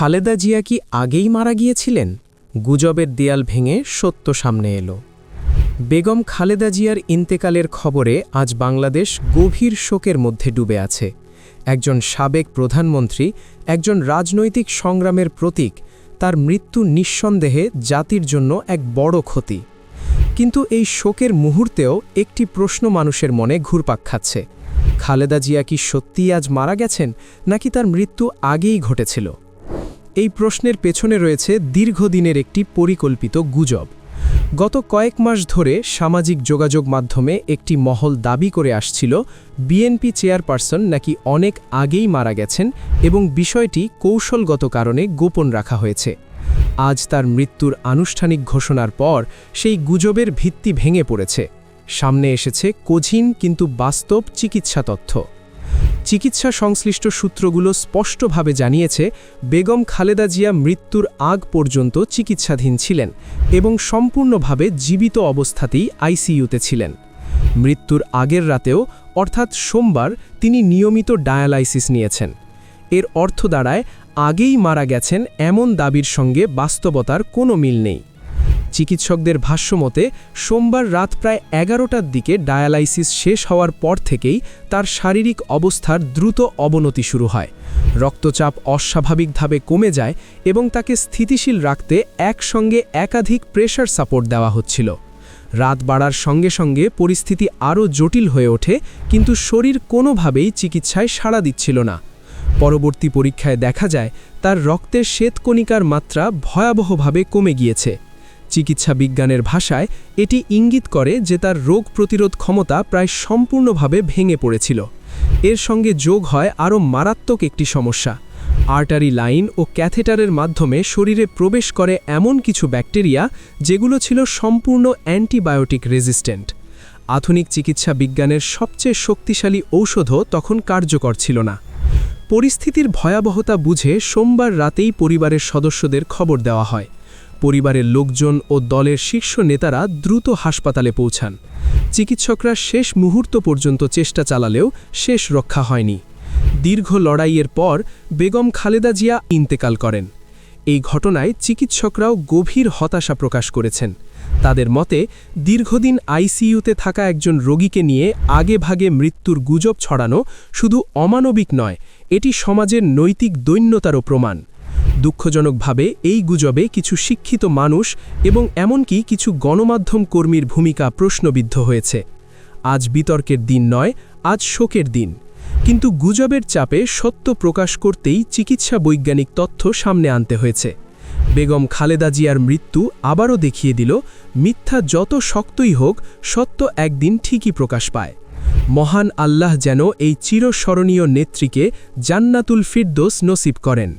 খালেদা জিয়া কি আগেই মারা গিয়েছিলেন? গুজবের দেয়াল ভেঙে সত্য সামনে এলো। বেগম খালেদা জিয়ার ইন্তেকালের খবরে আজ বাংলাদেশ গভীর শোকের মধ্যে ডুবে আছে। একজন সাবেক প্রধানমন্ত্রী, একজন রাজনৈতিক সংগ্রামের প্রতীক, তার মৃত্যু নিঃসন্দেহে জাতির জন্য এক বড় ক্ষতি। কিন্তু এই শোকের মুহূর্তেও একটি প্রশ্ন মানুষের মনে ঘুরপাক খাচ্ছে। খালেদা জিয়া কি সত্যিই আজ মারা গেছেন, নাকি তার মৃত্যু আগেই ঘটেছিল? এই প্রশ্নের পেছনে রয়েছে দীর্ঘদিনের একটি পরিকল্পিত গুজব। গত কয়েক মাস ধরে সামাজিক যোগাযোগ মাধ্যমে একটি মহল দাবি করে আসছিল, বিএনপি চেয়ারপারসন নাকি অনেক আগেই মারা গেছেন এবং বিষয়টি কৌশলগত কারণে গোপন রাখা হয়েছে। আজ তার মৃত্যুর আনুষ্ঠানিক ঘোষণার পর সেই গুজবের ভিত্তি ভেঙে পড়েছে। সামনে এসেছে কঠিন কিন্তু বাস্তব চিকিৎসা তথ্য। চিকিৎসা সংশ্লিষ্ট সূত্রগুলো স্পষ্টভাবে জানিয়েছে, বেগম খালেদা জিয়া মৃত্যুর আগ পর্যন্ত চিকিৎসাধীন ছিলেন এবং সম্পূর্ণভাবে জীবিত অবস্থাতেই আইসিইউতে ছিলেন। মৃত্যুর আগের রাতেও, অর্থাৎ সোমবার, তিনি নিয়মিত ডায়ালাইসিস নিয়েছেন। এর অর্থ দাঁড়ায়, আগেই মারা গেছেন এমন দাবির সঙ্গে বাস্তবতার কোনো মিল নেই। চিকিৎসকদের ভাষ্যমতে সোমবার রাত প্রায় এগারোটার দিকে ডায়ালাইসিস শেষ হওয়ার পর থেকেই তার শারীরিক অবস্থার দ্রুত অবনতি শুরু হয়। রক্তচাপ অস্বাভাবিকভাবে কমে যায় এবং তাকে স্থিতিশীল রাখতে একসঙ্গে একাধিক প্রেশার সাপোর্ট দেওয়া হচ্ছিল। রাত বাড়ার সঙ্গে সঙ্গে পরিস্থিতি আরও জটিল হয়ে ওঠে, কিন্তু শরীর কোনোভাবেই চিকিৎসায় সাড়া দিচ্ছিল না। পরবর্তী পরীক্ষায় দেখা যায়, তার রক্তের শ্বেতকণিকার মাত্রা ভয়াবহভাবে কমে গিয়েছে। চিকিৎসা বিজ্ঞানের ভাষায় এটি ইঙ্গিত করে যে তার রোগ প্রতিরোধ ক্ষমতা প্রায় সম্পূর্ণভাবে ভেঙে পড়েছিল। এর সঙ্গে যোগ হয় আরও মারাত্মক একটি সমস্যা। আর্টারি লাইন ও ক্যাথেটারের মাধ্যমে শরীরে প্রবেশ করে এমন কিছু ব্যাকটেরিয়া যেগুলো ছিল সম্পূর্ণ অ্যান্টিবায়োটিক রেজিস্ট্যান্ট। আধুনিক চিকিৎসা বিজ্ঞানের সবচেয়ে শক্তিশালী ঔষধও তখন কার্যকর ছিল না। পরিস্থিতির ভয়াবহতা বুঝে সোমবার রাতেই পরিবারের সদস্যদের খবর দেওয়া হয়। পরিবারের লোকজন ও দলের শীর্ষ নেতারা দ্রুত হাসপাতালে পৌঁছান। চিকিৎসকরা শেষ মুহূর্ত পর্যন্ত চেষ্টা চালালেও শেষ রক্ষা হয়নি। দীর্ঘ লড়াইয়ের পর বেগম খালেদা জিয়া ইন্তেকাল করেন। এই ঘটনায় চিকিৎসকরাও গভীর হতাশা প্রকাশ করেছেন। তাদের মতে, দীর্ঘদিন আইসিইউতে থাকা একজন রোগীকে নিয়ে আগে ভাগে মৃত্যুর গুজব ছড়ানো শুধু অমানবিক নয়, এটি সমাজের নৈতিক দৈন্যতারও প্রমাণ। দুঃখজনকভাবে এই গুজবে কিছু শিক্ষিত মানুষ এবং এমনকি কিছু গণমাধ্যম কর্মীর ভূমিকা প্রশ্নবিদ্ধ হয়েছে। আজ বিতর্কের দিন নয়, আজ শোকের দিন। কিন্তু গুজবের চাপে সত্য প্রকাশ করতেই চিকিৎসা বৈজ্ঞানিক তথ্য সামনে আনতে হয়েছে। বেগম খালেদা জিয়ার মৃত্যু আবারও দেখিয়ে দিল, মিথ্যা যত শক্তই হোক, সত্য একদিন ঠিকই প্রকাশ পায়। মহান আল্লাহ যেন এই চিরস্মরণীয় নেত্রীকে জান্নাতুল ফিরদোস নসিব করেন।